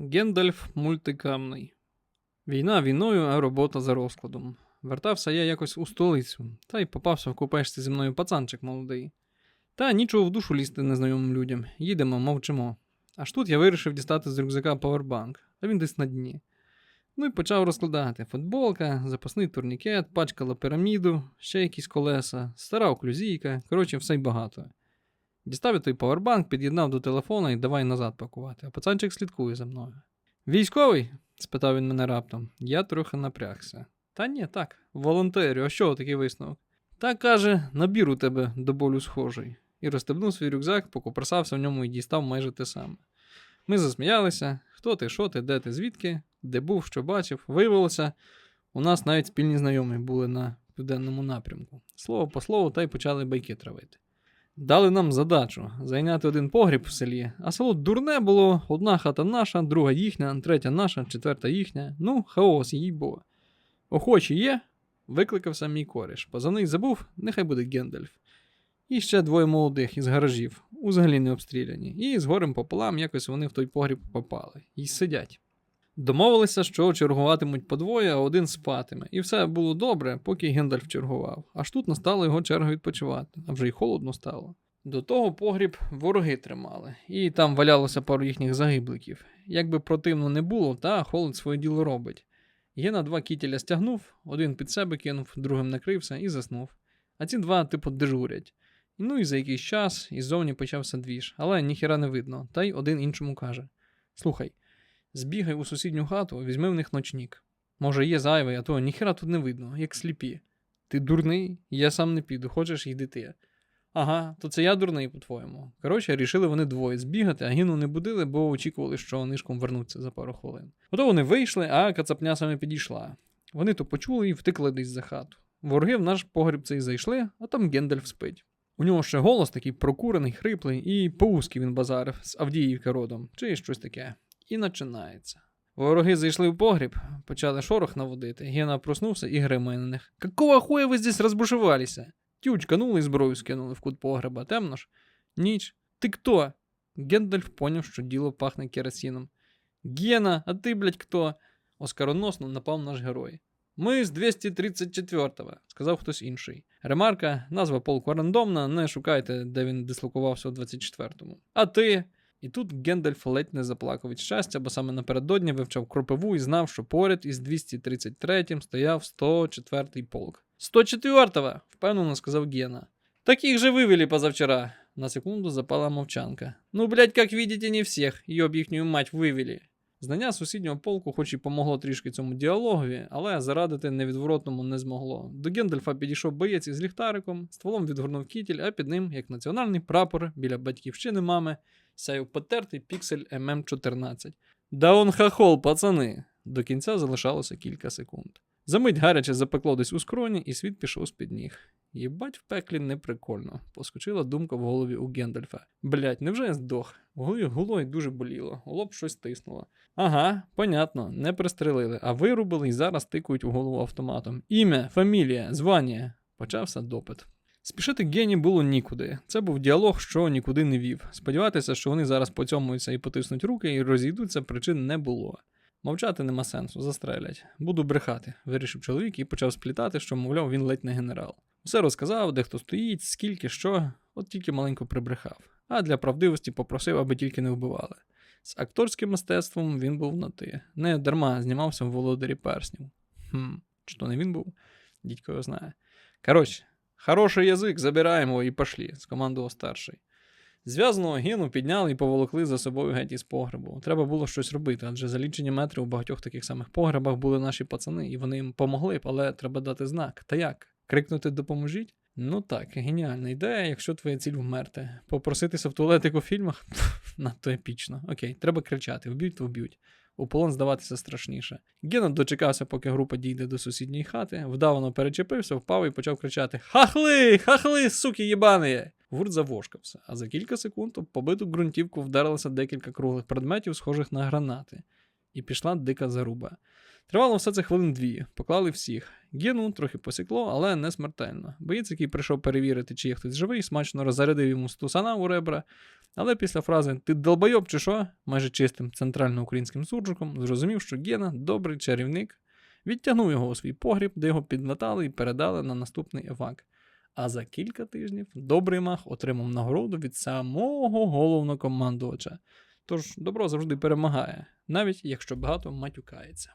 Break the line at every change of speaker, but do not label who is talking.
Гендальф мультикамний. Війна війною, а робота за розкладом. Вертався я якось у столицю, та й попався в купешці зі мною пацанчик молодий. Та нічого в душу лізти незнайомим людям. Їдемо, мовчимо. Аж тут я вирішив дістати з рюкзака павербанк, а він десь на дні. Ну і почав розкладати футболка, запасний турнікет, пачкала піраміду, ще якісь колеса, стара оклюзійка, коротше, все й багато. Дістав я той павербанк, під'єднав до телефона і давай назад пакувати, а пацанчик слідкує за мною. Військовий? спитав він мене раптом. Я трохи напрягся. Та ні, так, волонтерю, а що такий висновок? Та каже, набір у тебе до болю схожий. І розстебнув свій рюкзак, покопрасався в ньому і дістав майже те саме. Ми засміялися, хто ти, що ти, де ти, звідки, де був, що бачив. Виявилося, у нас навіть спільні знайомі були на південному напрямку. Слово по слову, та й почали байки травити. Дали нам задачу зайняти один погріб в селі, а село дурне було, одна хата наша, друга їхня, третя наша, четверта їхня. Ну, хаос, їй бо. Охочі є? Викликався мій коріш. Позаний забув, нехай буде Гендальф. І ще двоє молодих із гаражів, узагалі не обстріляні, і з горем пополам якось вони в той погріб попали і сидять. Домовилися, що чергуватимуть по двоє, а один спатиме. І все було добре, поки Гендальф чергував. Аж тут настала його черга відпочивати, а вже й холодно стало. До того погріб вороги тримали, і там валялося пару їхніх загибликів. Як би противно не було, та холод своє діло робить. Гена два кітеля стягнув, один під себе кинув, другим накрився і заснув. А ці два, типу, дежурять. Ну і за якийсь час іззовні почався двіж, але ніхіра не видно, та й один іншому каже: Слухай, збігай у сусідню хату, візьми в них ночнік. Може, є зайвий, а то ніхіра тут не видно, як сліпі. Ти дурний, я сам не піду, хочеш йди ти. Ага, то це я дурний, по-твоєму. Коротше, рішили вони двоє збігати, а гіну не будили, бо очікували, що нишком вернуться за пару хвилин. Ото вони вийшли, а кацапня саме підійшла. Вони то почули і втекли десь за хату. Вороги в наш погріб цей зайшли, а там Гендальф спить. У нього ще голос такий прокурений, хриплий, і по-узки він базарив з Авдіївки родом, чи щось таке. І починається. Вороги зайшли в погріб, почали шорох наводити. Гена проснувся і гримає на них. Какого хуя ви здесь розбушевалися? Тючканули і зброю скинули в кут погреба, темно ж. Ніч. Ти хто? Гендальф поняв, що діло пахне керосином. Гена, а ти, блядь, хто? Оскароносно напав наш герой. Ми з 234-го, сказав хтось інший. Ремарка, назва полку рандомна, не шукайте, де він дислокувався у 24-му. А ти. І тут Гендальф ледь не заплакав від щастя, бо саме напередодні вивчав кропиву і знав, що поряд із 233-м стояв 104-й полк. 104-го, впевнено сказав Гена. Таких же вивели позавчора. На секунду запала мовчанка. Ну, блядь, как видите, не всіх, йоб їхню мать вивели. Знання сусіднього полку, хоч і помогло трішки цьому діалогові, але зарадити невідворотному не змогло. До Гендальфа підійшов боєць із ліхтариком, стволом відгорнув кітіль, а під ним, як національний прапор біля батьківщини мами, сяяв потертий піксель ММ14. Да он хахол, пацани! До кінця залишалося кілька секунд. Замить гаряче запекло десь у скроні, і світ пішов з-під ніг. Єбать в пеклі неприкольно, поскочила думка в голові у Гендальфа. Блять, невже я здох? В голові гуло й дуже боліло, у лоб щось тиснуло. Ага, понятно, не пристрелили, а вирубили і зараз тикають у голову автоматом. Ім'я, фамілія, звання. Почався допит. Спішити Гені було нікуди. Це був діалог, що нікуди не вів. Сподіватися, що вони зараз поцьомуються і потиснуть руки і розійдуться, причин не було. Мовчати нема сенсу, застрелять. Буду брехати, вирішив чоловік і почав сплітати, що, мовляв, він ледь не генерал. Все розказав, де хто стоїть, скільки, що, от тільки маленько прибрехав. А для правдивості попросив, аби тільки не вбивали. З акторським мистецтвом він був на ти. Не дарма знімався в володарі перснів. Хм, чи то не він був? Дідько його знає. Коротше, хороший язик, забираємо і пошлі, скомандував старший. Зв'язаного гіну підняли і поволокли за собою геть із погребу. Треба було щось робити, адже за лічені метри у багатьох таких самих погребах були наші пацани, і вони їм помогли б, але треба дати знак. Та як? Крикнути допоможіть? Ну так, геніальна ідея, якщо твоя ціль вмерти. Попроситися в туалет, як у фільмах? Надто епічно. Окей, треба кричати: вб'ють, то вб'ють. У полон здаватися страшніше. Гена дочекався, поки група дійде до сусідньої хати, вдавано перечепився, впав і почав кричати: Хахли! Хахли, суки єбані! Гурт завошкався, а за кілька секунд об побиту ґрунтівку вдарилося декілька круглих предметів, схожих на гранати, і пішла дика заруба. Тривало все це хвилин дві, поклали всіх. Гену трохи посікло, але не смертельно. Боєць, який прийшов перевірити, чи є хтось живий, смачно роззарядив йому стусана у ребра, Але після фрази Ти долбойоб чи що? майже чистим центральноукраїнським суржиком, зрозумів, що Гена добрий чарівник, відтягнув його у свій погріб, де його підлатали і передали на наступний евак. А за кілька тижнів добрий мах отримав нагороду від самого головнокомандувача. Тож добро завжди перемагає, навіть якщо багато матюкається.